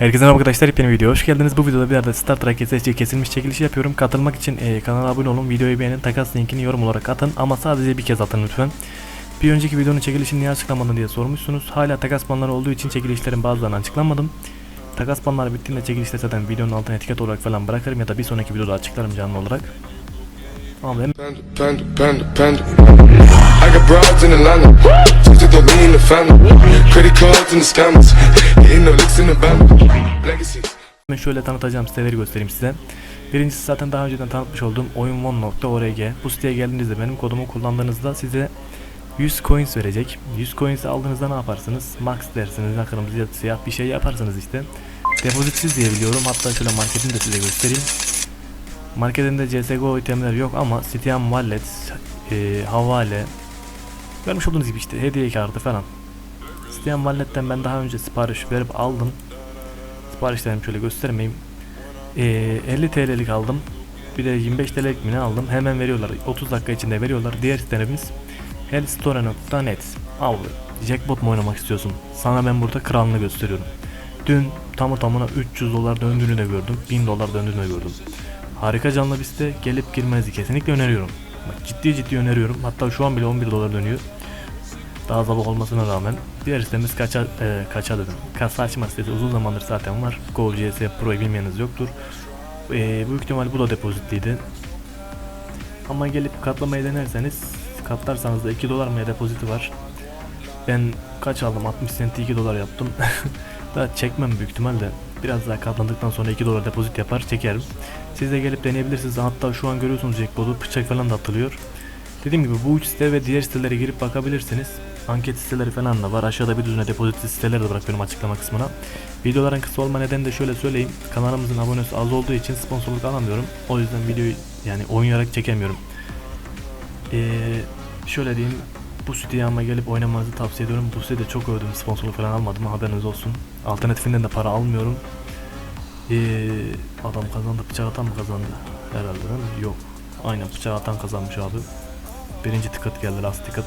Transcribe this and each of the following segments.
Herkese merhaba arkadaşlar yepyeni bir video hoş geldiniz. Bu videoda bir arada Star Trek SSC kesilmiş çekilişi yapıyorum. Katılmak için e, kanala abone olun, videoyu beğenin, takas linkini yorum olarak atın ama sadece bir kez atın lütfen. Bir önceki videonun çekilişini niye açıklamadın diye sormuşsunuz. Hala takas banları olduğu için çekilişlerin bazılarını açıklamadım. Takas banları bittiğinde çekilişte zaten videonun altına etiket olarak falan bırakırım ya da bir sonraki videoda açıklarım canlı olarak. Ama panda. I got broads in Atlanta. Me in the family. Credit cards and the scammers. Ben şöyle tanıtacağım siteleri göstereyim size. Birincisi zaten daha önceden tanıtmış olduğum oyunvon.org. Bu siteye geldiğinizde benim kodumu kullandığınızda size 100 coins verecek. 100 coins aldığınızda ne yaparsınız? Max dersiniz, ya kırmızı ya siyah bir şey yaparsınız işte. Depozitsiz diye biliyorum. Hatta şöyle marketini de size göstereyim. Marketinde CSGO itemler yok ama Steam Wallet, e, havale, görmüş olduğunuz gibi işte hediye kartı falan. Steam Wallet'ten ben daha önce sipariş verip aldım. Siparişlerimi şöyle göstermeyeyim. Ee, 50 TL'lik aldım. Bir de 25 TL'lik mi aldım? Hemen veriyorlar. 30 dakika içinde veriyorlar. Diğer sitemiz hellstore.net Abi jackpot mu oynamak istiyorsun? Sana ben burada kralını gösteriyorum. Dün tamı tamına 300 dolar döndüğünü de gördüm. 1000 dolar döndüğünü de gördüm. Harika canlı bir site. Gelip girmenizi kesinlikle öneriyorum. Bak ciddi ciddi öneriyorum. Hatta şu an bile 11 dolar dönüyor. Daha zabık olmasına rağmen diğer sitemiz kaça, e, kaça dedim. Kasa açma sitesi uzun zamandır zaten var. GoCS Pro'yu bilmeyeniniz yoktur. E, büyük ihtimal bu da depozitliydi. Ama gelip katlamayı denerseniz katlarsanız da 2 dolar mı depoziti var. Ben kaç aldım? 60 senti 2 dolar yaptım. daha çekmem büyük ihtimalle. Biraz daha katlandıktan sonra 2 dolar depozit yapar çekerim. Siz de gelip deneyebilirsiniz. Hatta şu an görüyorsunuz jackpot'u bıçak falan da atılıyor. Dediğim gibi bu üç site ve diğer sitelere girip bakabilirsiniz. Anket siteleri falan da var. Aşağıda bir düzine depozitli siteleri de bırakıyorum açıklama kısmına. Videoların kısa olma nedeni de şöyle söyleyeyim. Kanalımızın abonesi az olduğu için sponsorluk alamıyorum. O yüzden videoyu yani oynayarak çekemiyorum. Ee, şöyle diyeyim. Bu siteye ama gelip oynamanızı tavsiye ediyorum. Bu sitede çok övdüm. Sponsorluk falan almadım. Haberiniz olsun. Alternatifinden de para almıyorum. Ee, adam kazandı. Bıçak atan mı kazandı? Herhalde değil mi? Yok. Aynen bıçak atan kazanmış abi. Birinci ticket geldi last ticket.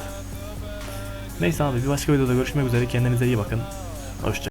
Neyse abi bir başka videoda görüşmek üzere kendinize iyi bakın. Hoşça